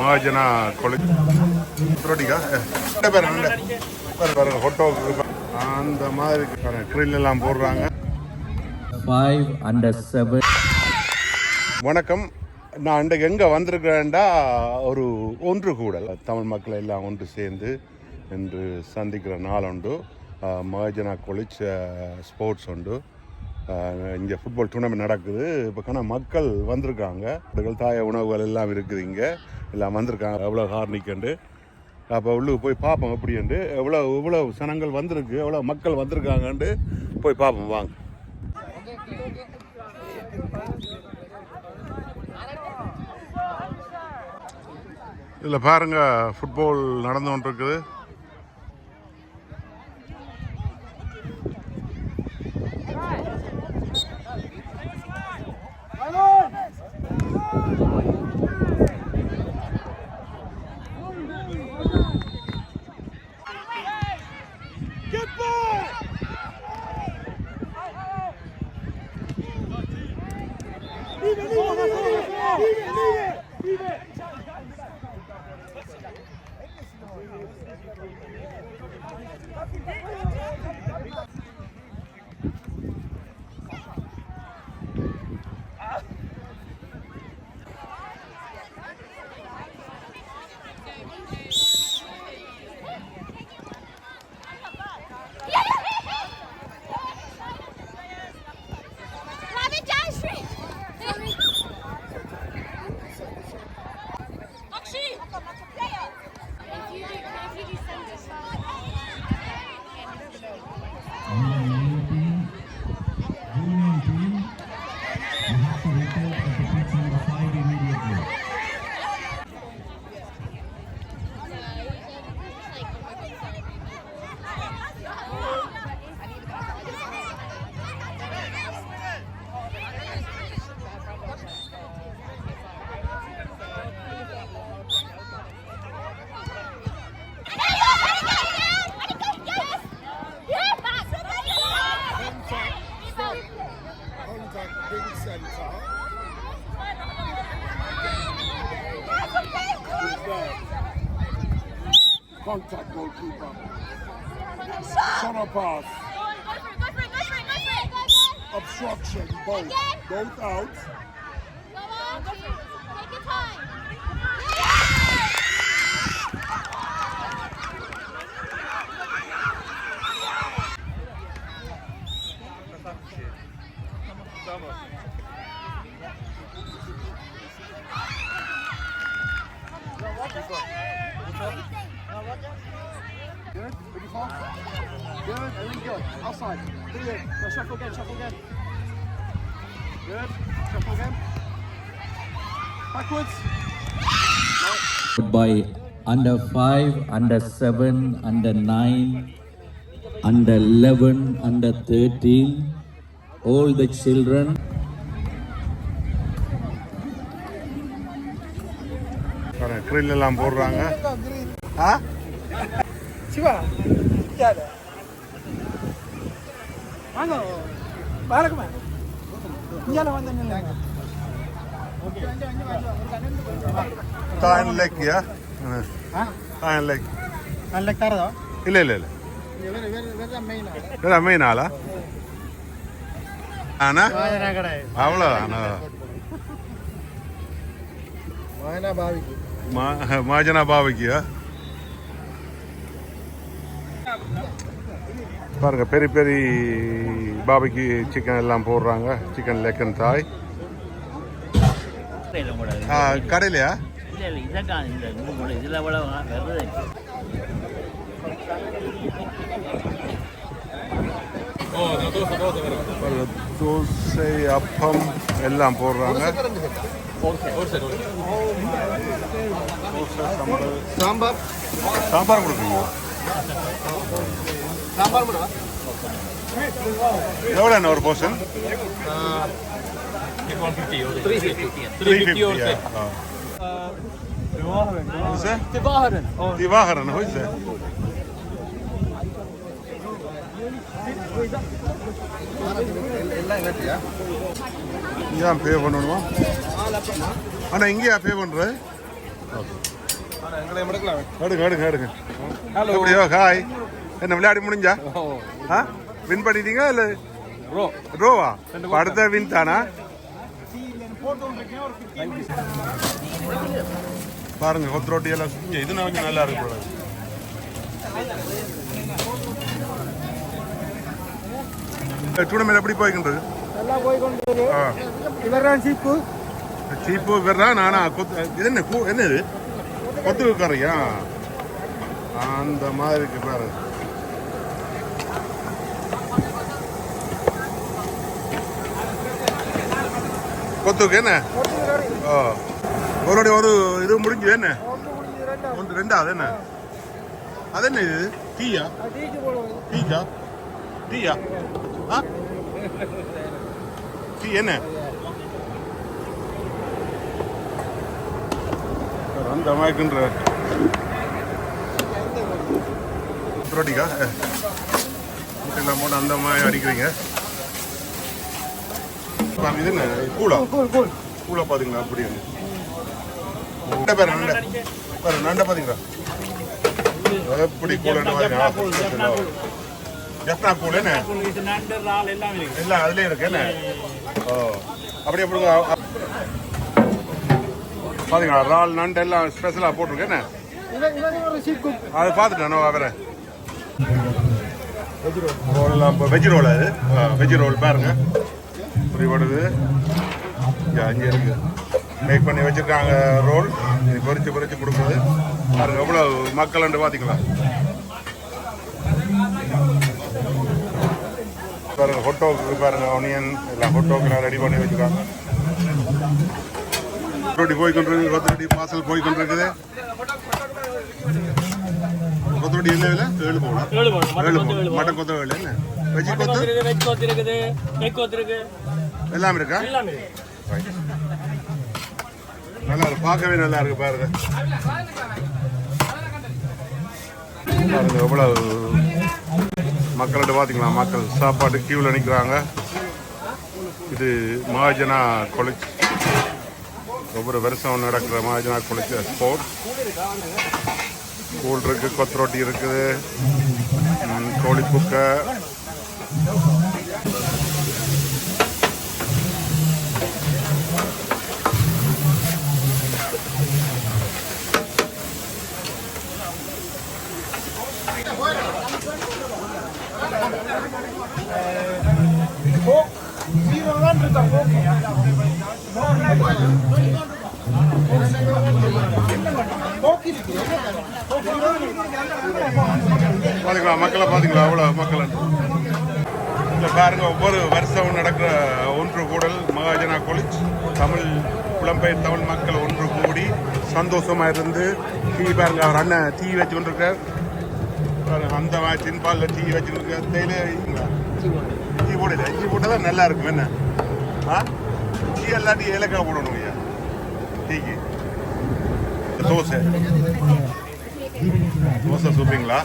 Mahajana college ரோட்டிக்கா பேர் பாருங்க photo அந்த மாதிரி க்ரில் எல்லாம் போடுறாங்க. Five under seven. வணக்கம். நான் இன்றைக்கு எங்கே வந்திருக்கிறேன்டா ஒரு ஒன்று கூடல். தமிழ் மக்கள் எல்லாம் ஒன்று சேர்ந்து என்று சந்திக்கிற நாள் உண்டு. மகாஜனா காலேஜ் ஸ்போர்ட்ஸ் உண்டு. இங்கே ஃபுட்பால் டூர்னமெண்ட் நடக்குது. இப்போ கணக்கு மக்கள் வந்திருக்காங்க. அவர்கள் தாய உணவுகள் எல்லாம் இருக்குது இங்கே. எல்லாம் வந்திருக்காங்க. எவ்வளோ ஹார்னிக்கண்டு அப்போ உள்ளுக்கு போய் பார்ப்போம் எப்படின்ட்டு எவ்வளோ எவ்வளோ சனங்கள் வந்திருக்கு. எவ்வளோ மக்கள் வந்திருக்காங்கன்ட்டு போய் பார்ப்போம். வாங்க. இதில் பாருங்க ஃபுட்பால் நடந்து கொண்டிருக்குது. இருக்குது Rabbit Contact goalkeeper. Shot a pass. Go, go for it, go for it, go for it, go for it. Obstruction, both. Again. Both out. Good. Pretty far. Good. Very good. Outside. Clear. Go shuffle again. Shuffle again. Good. Shuffle again. Backwards. By under five, under seven, under nine, under eleven, under thirteen, all the children grill எல்லாம் போடுறாங்க ஆ சிவா யாரு வாங்க வணக்கம்மா இங்கே வந்து நில்லுங்க தாயன் லேக்கியா தாயன் லேக் நல்ல தரதோ இல்லை இல்லை இல்லை வேறு வேறு வேறு மெயின் வேற மெயின் ஆளா ஆனா வாயனா கடை அவ்வளோதானா வாயனா பாவிக்கு மா- மாஜனா பாவைக்கியா பாருங்க பெரிய பெரிய பாபிக்கு சிக்கன் எல்லாம் போடுறாங்க. சிக்கன் லெக்கன் தாய் ஆ, கடையிலையா? தோசை அப்பம் எல்லாம் போடுறாங்க. சாம்பார். சாம்பார். சாம்பார் கொடுக்குறீங்க சாம்பார் மட்டும் எவ்வளோ என்ன ஒரு போர்ஷன் திவாகரன் திவாகரன். ஹோய் சார் ஏன் பே பண்ணணுமா? அண்ணா இங்கேயா பே பண்ணுற எடுங்க எடுங்க எடுங்க எப்படியோ ஹாய் என்ன விளையாடி முடிஞ்சா? ஆ? வின் பண்ணிட்டீங்க இல்ல? ரோ. ரோவா? அடுத்த வின் தானா. பாருங்க கொத்து ரொட்டி எல்லாம் சுத்தி. இது கொஞ்சம் நல்லா இருக்கு. டூர்னமெண்ட் எப்படி போய்கின்றது? இவர்தான் சீப்பு. சீப்பு வர்றா நானா? கொத்து இது என்ன என்ன இது கொத்து கறியா அந்த மாதிரி இருக்கு பாரு. கொத்துக்கு என்ன? ஓ ஒரு ஒரு இது முடிஞ்சு என்ன? ஒன்று ரெண்டாவது. என்ன? அது என்ன இது? டீயா? டீக்கா டீயா? ஆ? டீ என்ன? அந்த மயக்குன்ற ரோட்டிக்கா முட்டையெல்லாம் போட்டு அந்த மாதிரி அடிக்கிறீங்க. இது என்ன? கூலா? கூலா பாத்தீங்களா? அப்படி நண்டை பேர் நண்டை? பாரு நண்டை பாத்தீங்களா? எப்படி கூலன்னு பாருங்க எத்தனா கூல் என்ன? எல்லாம் அதுலயே இருக்கு என்ன? ஓ அப்படியே எப்படிங்க பாத்தீங்களா? இறால் நண்டு எல்லாம் ஸ்பெஷலாக போட்டிருக்கு என்ன? அதை பார்த்துட்டேன் நான் வேற. ரோல்லாம் இப்போ வெஜ் ரோல் அது வெஜ் ரோல் பாருங்க. வருது இங்கே அங்கே இருக்கு. மேக் பண்ணி வச்சிருக்காங்க ரோல் இது பொரிச்சு பொரிச்சு கொடுக்குறது. பாருங்க எவ்வளோ மக்கள்ண்டு பார்த்தீங்களா பாருங்க ஹொட்டோக்கு பாருங்க ஒனியன் எல்லாம் ஹொட்டோக்கெல்லாம் ரெடி பண்ணி வச்சிருக்காங்க. கொத்தரொட்டி போய் கொண்டிருக்கு கொத்தரொட்டி பார்சல் போய் கொண்டிருக்குது. கொத்தரொட்டி என்ன விலை? ஏழு போனா ஏழு போனா, மட்டன் ஏழு கொத்து போனா ஏழு மட்டன் கொத்த இருக்குது வெஜ் கோத்து இருக்குது எக் கோத்து இருக்கு எல்லாம் இருக்கா. நல்லா இருக்கு. பார்க்கவே நல்லா இருக்கு பாருங்க. பாருங்க எவ்வளவு மக்கள்கிட்ட பார்த்தீங்களா மக்கள் சாப்பாட்டு கியூவில் நிற்கிறாங்க இது மகாஜனா கொலிச் ஒவ்வொரு வருஷம் நடக்கிற மகாஜனா கொலிச் ஸ்போர்ட் கூழ் இருக்கு கொத்தரொட்டி இருக்குது. கோழி புக்கை பாத்தீங்களா மக்களை பாத்தீங்களா? அவ்வளோ மக்கள். இந்த பாருங்க ஒவ்வொரு வருஷம் நடக்கிற ஒன்று கூடல் மகாஜனா கொலிச் தமிழ் புலம்பெயர் தமிழ் மக்கள் ஒன்று கூடி சந்தோஷமா இருந்து தீ பாருங்க அவர் அண்ணன் தீ வச்சு கொண்டிருக்கார். அந்த மாதிரி டீ வச்சுருக்க தேயிலே டீ போடல. டீ போட்டால் தான் நல்லா இருக்கும். என்ன? ஆ? டீ எல்லாம் ஏலக்காய் போடணும் ஐயா. டீக்கு தோசை. தோசை சூப்பிங்களா?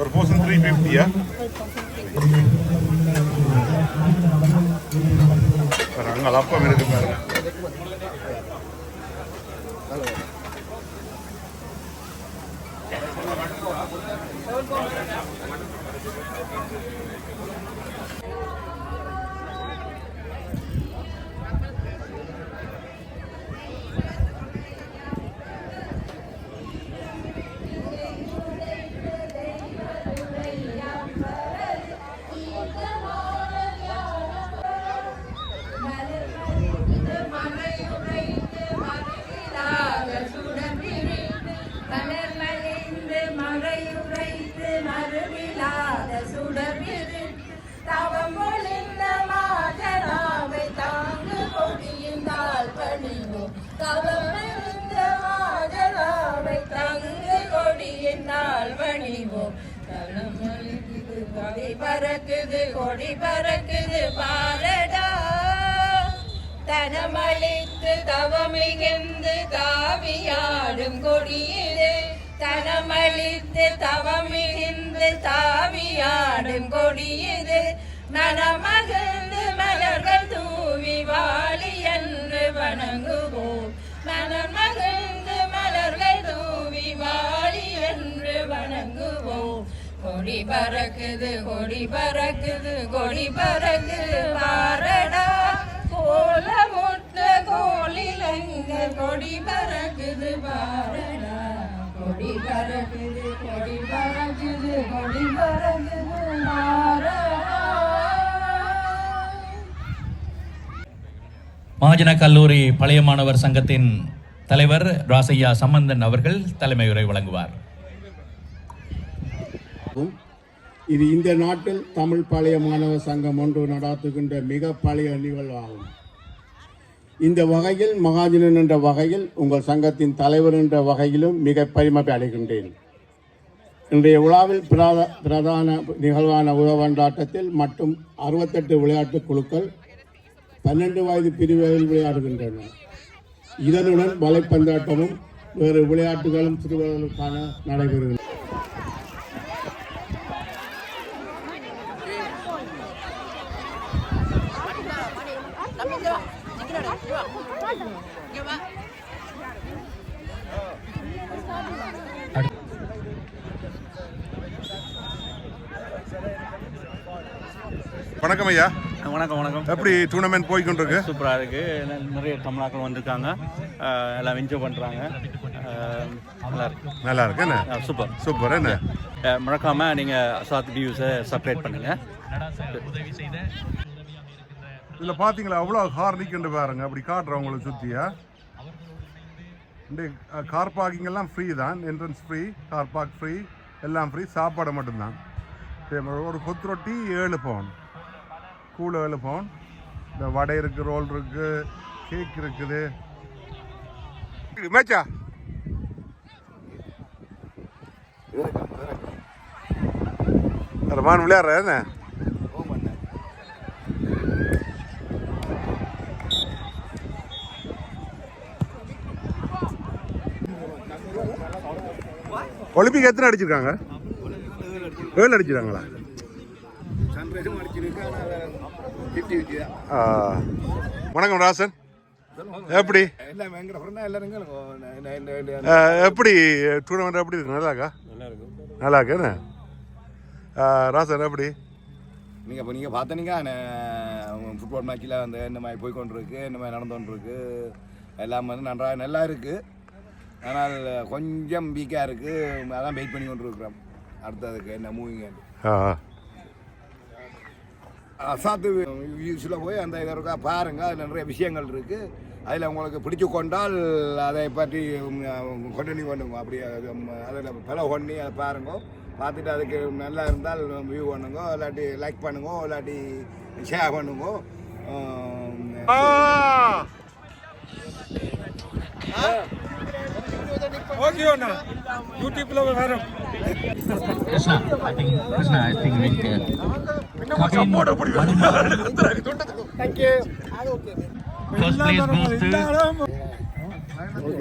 ஒரு போர்ஷன் த்ரீ ஃபிஃப்டியா அங்கே அப்பம் இருக்கு பாருங்க. Thank you. மறுவிலாத சுடர்விரு தவம் ஒளிந்த மாதராவை தாங்கு கொடியுந்தால் பணிவோம் தவமிருந்த மாதராவை தாங்கு கொடியுந்தால் பணிவோம் தலமொழிக்குது கொடி பறக்குது கொடி பறக்குது பாரடா தனமளித்து தவமிகந்து தாவியாடும் கொடியிலே. தனமளித்து தவமிழிந்து தாவியாடும் கொடியது. மனமகிழ்ந்து மலர்கள் தூவி வாழி என்று வணங்குவோம். மனமகிழ்ந்து மலர்கள் தூவி வாழி என்று வணங்குவோம். கொடி பறக்குது கொடி பறக்குது கொடி பறக்குது. பாரடா கோல முட்ட கோலிலங்க கொடி பறக்குது. பாரடா. கொடி பறக்குது கொடி பறக்குது கொடி பறக்குது பாரடா மகாஜன கல்லூரி பழைய மாணவர் சங்கத்தின் தலைவர் ராசையா சம்பந்தன் அவர்கள் தலைமை உரை வழங்குவார். இது இந்த நாட்டில் தமிழ் பழைய மாணவர் சங்கம் ஒன்று நடாத்துகின்ற மிக பழைய நிகழ்வாகும். இந்த வகையில் மகாஜனன் என்ற வகையில் உங்கள் சங்கத்தின் தலைவர் என்ற வகையிலும் மிக பெருமை அடைகின்றேன். இன்றைய விழாவில் பிரதா பிரதான நிகழ்வான உதவண்டாட்டத்தில் மட்டும் அறுபத்தெட்டு விளையாட்டுக் குழுக்கள் பன்னெண்டு வயது பிரிவுகளில் விளையாடுகின்றன. இதனுடன் வலைப்பந்தாட்டமும் வேறு விளையாட்டுகளும் சிறுவர்களுக்கான நடைபெறுகின்றன. வணக்கம் ஐயா. வணக்கம் வணக்கம். எப்படி டூர்னமெண்ட் போய்கொண்டிருக்கு? சூப்பராக இருக்கு. ந- நிறைய தமிழாக்கள் வந்திருக்காங்க. எல்லாம் என்ஜாய் பண்ணுறாங்க நல்லா இருக்கு. நல்லா இருக்கு என்ன? சூப்பர். சூப்பர் என்ன? அஹ், மறக்காம நீங்கள் அசாத் வியூஸை சப்ஸ்கிரைப் பண்ணுங்க. இதுல பாத்தீங்களா அவ்வளோ கார் நிற்கின்ற பாருங்க. அப்படி காட்டுறவங்களை இந்த கார் பார்க்கிங் எல்லாம் ஃப்ரீ தான். Entrance free car park free எல்லாம் ஃப்ரீ சாப்பாடு மட்டும்தான். ஒரு கொத்து ரொட்டி ஏழு பவுன் கூழ் ஏழு பவுன் இந்த வடை இருக்குது ரோல் இருக்கு கேக் இருக்குது. மேட்சா? ரமான் விளையாடுற என்ன? ஒலிம்பிக் எத்தனை அடிச்சிருக்காங்க? ஏழு அடிச்சிருக்காங்களா? வணக்கம் ராசன். எப்படி? எப்படி? டூர்னமெண்ட் எப்படி இருக்கு? நல்லா இருக்கா? நல்லா இருக்கு என்ன? ஆ, ராசன் எப்படி? நீங்கள் இப்போ நீங்கள் பார்த்தனீங்க ஃபுட்பால் மேட்ச்சில் வந்து இந்த மாதிரி போய் கொண்டிருக்கு இந்த மாதிரி நடந்து கொண்டிருக்கு எல்லாம் வந்து நன்றாக நல்லா இருக்குது ஆனால் கொஞ்சம் வீக்காக இருக்குது அதான் வெயிட் பண்ணி கொண்டு இருக்கிறோம் அடுத்ததுக்கு என்ன மூவிங்க அசாத்து வியூஸில் போய் அந்த இதை இருக்கா பாருங்க அதில் நிறைய விஷயங்கள் இருக்குது அதில் உங்களுக்கு பிடிச்சு கொண்டால் அதை பற்றி கொண்டனி பண்ணுங்க. அப்படி அதில் பல பண்ணி அதை பாருங்க. பார்த்துட்டு அதுக்கு நல்லா இருந்தால் வியூ பண்ணுங்க. இல்லாட்டி லைக் பண்ணுங்க. இல்லாட்டி ஷேர் பண்ணுங்க. ஆம், Krishna, I think Krishna, I think we can. First place goes to